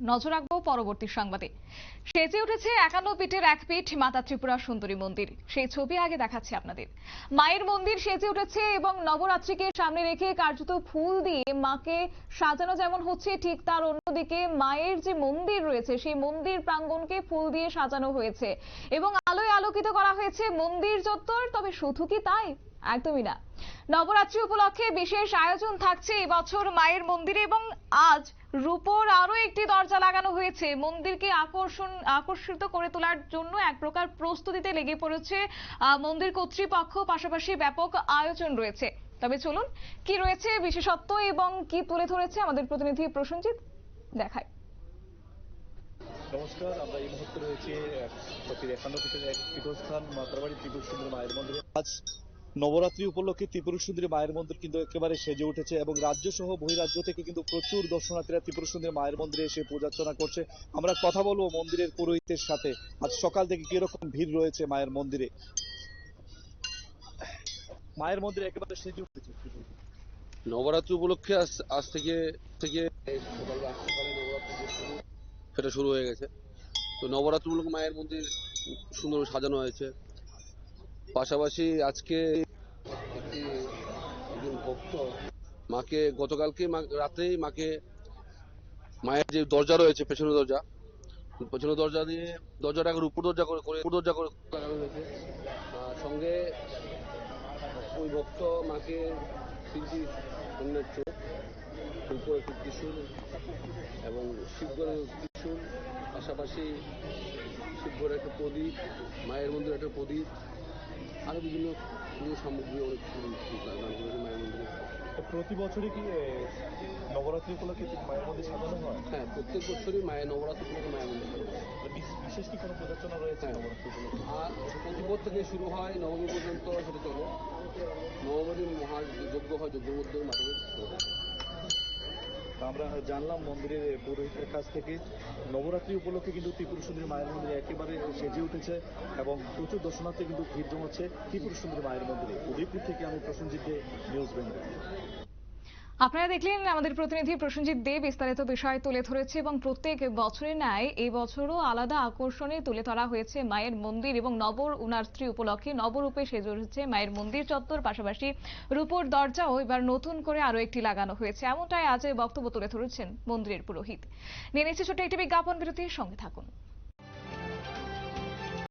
নজর রাখব পরবর্তী সংবাদে। সেজে উঠেছে একান্ন পিঠের এক পিঠ মাতা ত্রিপুরা সুন্দরী মন্দির। সেই ছবি আগে দেখাচ্ছি আপনাদের। মায়ের মন্দির সেজে উঠেছে এবং নবরাত্রিকে সামনে রেখে কার্যত ফুল দিয়ে মাকে সাজানো যেমন হচ্ছে, ঠিক তার অন্যদিকে মায়ের যে মন্দির রয়েছে, সেই মন্দির প্রাঙ্গণকে ফুল দিয়ে সাজানো হয়েছে। এবং আলোয় আলোকিত করা হয়েছে মন্দির চত্বর, তবে শুধু কি তাই? একদমই না। নবরাত্রি উপলক্ষে বিশেষ আয়োজন থাকছে এবছর মায়ের মন্দিরে এবং আজ রূপোর আরও একটি দরজা লাগানো হয়েছে। মন্দিরকে আকর্ষণ আকর্ষিত করে তোলার জন্য এক প্রকার প্রস্তুতিতে লেগে পড়েছে আহ, মন্দির কর্তৃপক্ষ। পাশাপাশি ব্যাপক আয়োজন রয়েছে। তবে চলুন কি রয়েছে বিশেষত্ব এবং কি তুলে ধরেছে আমাদের প্রতিনিধি প্রসেনজিৎ? দেখায় নমস্কার আমরা এই মুহূর্তে রয়েছে একান্ন ফিটের পীঠস্থান মাতারবাড়ি ত্রিপুর সুন্দরী মায়ের মন্দিরে। আজ নবরাত্রি উপলক্ষে ত্রিপুর সুন্দরী মায়ের মন্দির কিন্তু একেবারে সেজে উঠেছে এবং রাজ্য সহ বহিরাজ্য থেকে কিন্তু প্রচুর দর্শনার্থীরা ত্রিপুর সুন্দরী মায়ের মন্দিরে এসে পূজার্চনা করছে। আমরা কথা বলব মন্দিরের পুরোহিতের সাথে। আজ সকাল থেকে কীরকম ভিড় রয়েছে মায়ের মন্দিরে? মায়ের মন্দিরে একেবারে সেজে উঠেছে। নবরাত্রি উপলক্ষে আজ থেকে থেকে সেটা শুরু হয়ে গেছে। তো নবরাত্রি উপলক্ষে মায়ের মন্দির সুন্দর সাজানো হয়েছে। পাশাপাশি আজকে ভক্ত, মাকে গতকালকে রাতেই মাকে মায়ের যে দরজা রয়েছে, পেছনের দরজা পেছনের দরজা দিয়ে দরজাটাকে উপর দরজা করে করে উপর দরজা করে লাগানো হয়েছে। সঙ্গে ওই ভক্ত মাকে তিনটি কন্যার চোখ উপরে একটি ত্রিশূল এবং শিবগড়ের ত্রিশূল, পাশাপাশি শিবগড়ের একটা প্রদীপ, মায়ের মন্দিরে একটা প্রদীপ আরও বিভিন্ন পুজো সামগ্রী অনেক কিছু দান করেছে মায়ের মন্দিরে প্রতি বছরই কি নবরাত্রি উপলক্ষে মায়ের মন্দির সাজানো হয়? হ্যাঁ প্রত্যেক বছরই মায়ের নবরাত্রি উপলক্ষে মায়ের মন্দির বিশেষ কি কোনো পূজার্চনা রয়েছে হ্যাঁ। নবরাত্রি উপলক্ষে? আর প্রতিপদ থেকে শুরু হয় নবমী পর্যন্ত সেটা চলে। নবমীর মহাযজ্ঞ হয় যজ্ঞের মধ্যে তা আমরা জানলাম মন্দিরের পুরোহিতের কাছ থেকে। নবরাত্রি উপলক্ষে কিন্তু ত্রিপুর সুন্দরী মায়ের মন্দির একেবারে সেজে উঠেছে এবং প্রচুর দর্শনার্থী কিন্তু ভিড় জমাচ্ছে ত্রিপুর সুন্দরী মায়ের মন্দিরে। উদয়পুর থেকে আমি প্রসেনজিৎ নিউজ বেঙ্গল আপনারা দেখলেন আমাদের প্রতিনিধি প্রসেনজিৎ দে বিস্তারিত বিষয় তুলে ধরেছে এবং প্রত্যেক বছরের ন্যায় এই বছরও আলাদা আকর্ষণে তুলে ধরা হয়েছে মায়ের মন্দির এবং নবর উনার্ত্রী উপলক্ষে। নবরূপে সেজে উঠেছে মায়ের মন্দির চত্বর, পাশাপাশি রূপোর দরজাও এবার নতুন করে আরও একটি লাগানো হয়েছে। এমনটাই আজ বক্তব্য তুলে ধরেছেন মন্দিরের পুরোহিত। নিয়ে নিচ্ছে ছোট্ট একটি বিজ্ঞাপন বিরতির সঙ্গে থাকুন।